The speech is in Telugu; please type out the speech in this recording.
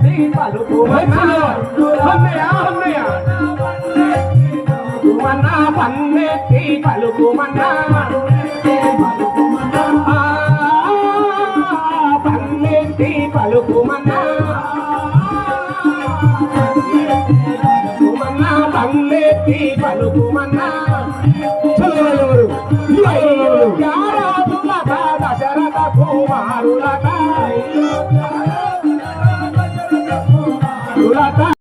పలుకు మన్నా పన్నెత్తి పలుకు మన్నా పన్నెత్తి పలుకు మన్నా పన్నెత్తి పలుకు మన్నా దశరథ కుమారులగా trata